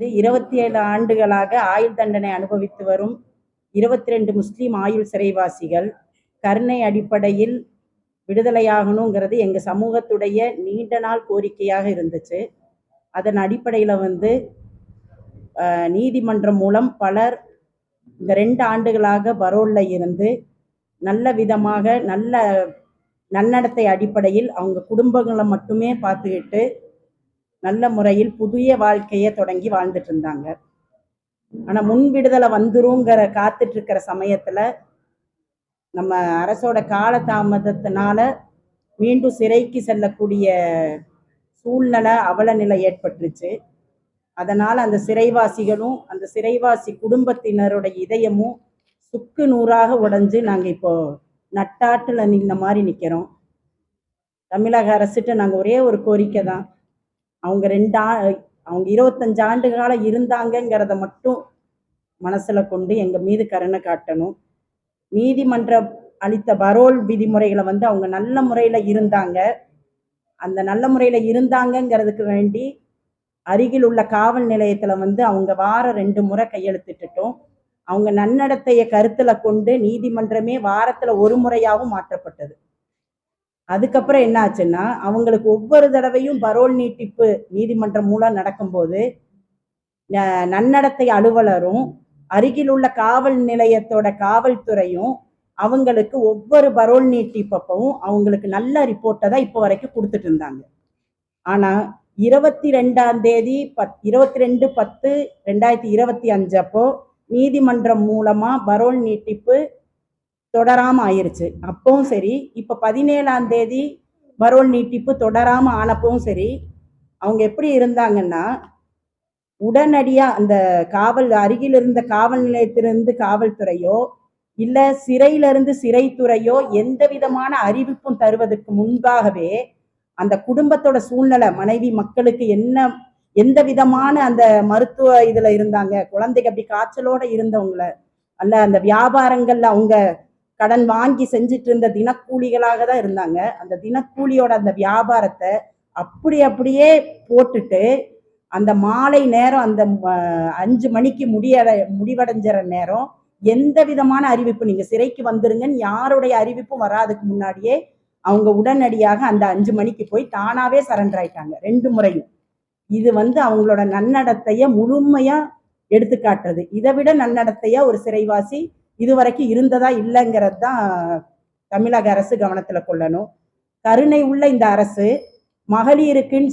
இது இருபத்தி ஏழு ஆண்டுகளாக ஆயுள் தண்டனை அனுபவித்து வரும் இருபத்தி ரெண்டு முஸ்லீம் ஆயுள் சிறைவாசிகள் கருணை அடிப்படையில் விடுதலையாகணுங்கிறது எங்கள் சமூகத்துடைய நீண்ட நாள் கோரிக்கையாக இருந்துச்சு. அதன் அடிப்படையில் வந்து நீதிமன்றம் மூலம் பலர் இந்த ரெண்டு ஆண்டுகளாக பரோலில் இருந்து நல்ல விதமாக நல்ல நன்னடத்தை அடிப்படையில் அவங்க குடும்பங்களை மட்டுமே பார்த்துக்கிட்டு நல்ல முறையில் புதிய வாழ்க்கையை தொடங்கி வாழ்ந்துட்டு இருந்தாங்க ஆனால் முன் விடுதலை வந்துருங்கிற காத்துட்டு இருக்கிற சமயத்தில் நம்ம அரசோட காலதாமதத்தினால மீண்டும் சிறைக்கு செல்லக்கூடிய சூழ்நிலை அவல நிலை ஏற்பட்டுருச்சு. அதனால் அந்த சிறைவாசிகளும் அந்த சிறைவாசி குடும்பத்தினரோட இதயமும் சுக்கு நூறாக உடைஞ்சு நாங்கள் இப்போ நட்டாட்டில் நின்ன மாதிரி நிற்கிறோம் தமிழக அரசுட்டு நாங்கள் ஒரே ஒரு கோரிக்கை தான் அவங்க ரெண்டா அவங்க இருபத்தஞ்சு ஆண்டு காலம் இருந்தாங்கங்கிறத மட்டும் மனசில் கொண்டு எங்கள் மீது கருணை காட்டணும். நீதிமன்றம் அளித்த பரோல் விதிமுறைகளை வந்து அவங்க நல்ல முறையில் இருந்தாங்க. அந்த நல்ல முறையில் இருந்தாங்கங்கிறதுக்கு வேண்டி அருகில் உள்ள காவல் நிலையத்தில் வந்து அவங்க வாரம் ரெண்டு முறை கையெழுத்திட்டுட்டோம். அவங்க நன்னடத்தையை கருத்தில் கொண்டு நீதிமன்றமே வாரத்தில் ஒரு முறையாகவும் மாற்றப்பட்டது. அதுக்கப்புறம் என்ன ஆச்சுன்னா அவங்களுக்கு ஒவ்வொரு தடவையும் பரோல் நீட்டிப்பு நீதிமன்றம் மூலம் நடக்கும்போது ந- நன்னடத்தை அலுவலரும் அருகில் உள்ள காவல் நிலையத்தோட காவல்துறையும் அவங்களுக்கு ஒவ்வொரு பரோல் நீட்டிப்பப்பவும் அவங்களுக்கு நல்ல ரிப்போர்ட்டை தான் இப்போ வரைக்கும் கொடுத்துட்டு இருந்தாங்க. ஆனால் இருபத்தி ரெண்டாம் தேதி பத் இருபத்தி ரெண்டு பத்து ரெண்டாயிரத்தி இருபத்தி அஞ்சப்போ நீதிமன்றம் மூலமாக பரோல் நீட்டிப்பு தொடராம ஆயிருச்சு அப்பவும் சரி இப்ப பதினேழாம் தேதி பரோல் நீட்டிப்பு தொடராம ஆனப்பவும் சரி அவங்க எப்படி இருந்தாங்கன்னா உடனடியா அந்த காவல் அருகில் இருந்த காவல் நிலையத்திலிருந்து காவல்துறையோ இல்ல சிறையிலிருந்து சிறைத்துறையோ எந்த விதமான அறிவிப்பும் தருவதற்கு முன்பாகவே அந்த குடும்பத்தோட சூழ்நிலை மனைவி மக்களுக்கு என்ன எந்த விதமான அந்த மருத்துவ இதுல இருந்தாங்க குழந்தைக்கு அப்படி காய்ச்சலோட இருந்தவங்கள அல்ல அந்த வியாபாரங்கள்ல அவங்க கடன் வாங்கி செஞ்சுட்டு இருந்த தினக்கூலிகளாக தான் இருந்தாங்க. அந்த தினக்கூலியோட அந்த வியாபாரத்தை அப்படி அப்படியே போட்டுட்டு அந்த மாலை நேரம் அந்த அஞ்சு மணிக்கு முடியற முடிவடைஞ்சிற நேரம் எந்த விதமான அறிவிப்பு நீங்க சிறைக்கு வந்துருங்கன்னு யாருடைய அறிவிப்பும் வராதுக்கு முன்னாடியே அவங்க உடனடியாக அந்த அஞ்சு மணிக்கு போய் தானாவே சரண்டர் ஆயிட்டாங்க ரெண்டு முறையும். இது வந்து அவங்களோட நன்னடத்தைய முழுமையா எடுத்துக்காட்டுறது. இதை விட நன்னடத்தையா ஒரு சிறைவாசி இதுவரைக்கும் இருந்ததா இல்லைங்கிறது தான் தமிழக அரசு கவனத்துல கொள்ளணும். கருணை உள்ள இந்த அரசு மகளிருக்குன்னு